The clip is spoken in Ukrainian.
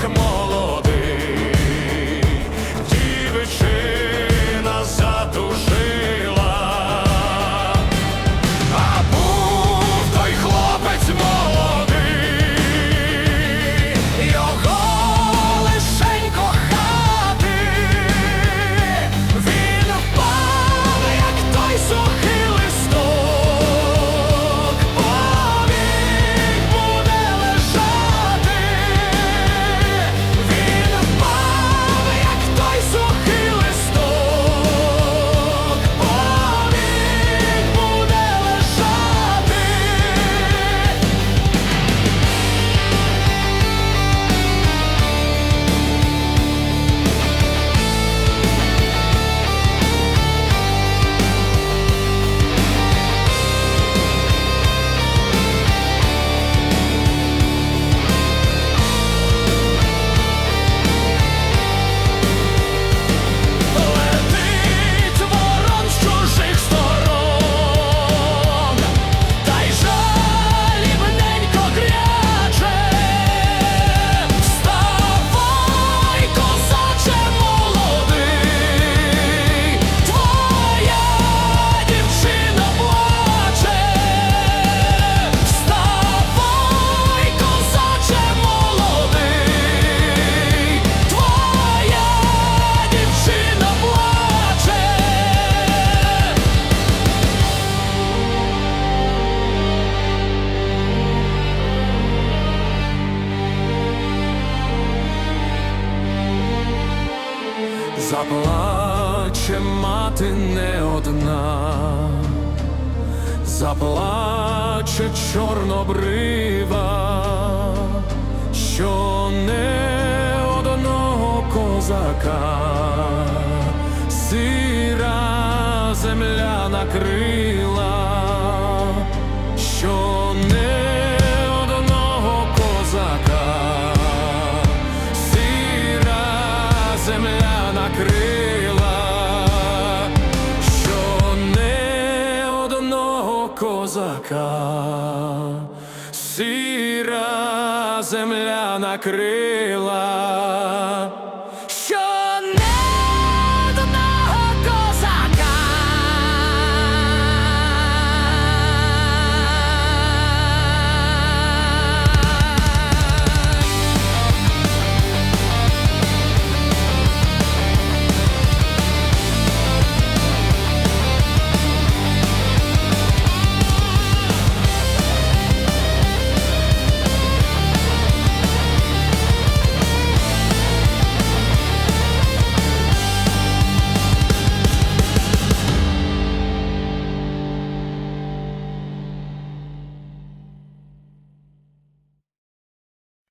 так молодий, дівчина задушила, а був той хлопець молодий, його лишень кохати, він впав, як той сухий. Заплаче мати не одна, заплаче чорнобрива, що не одного козака, сира земля накрила, козака, сіра земля накрила.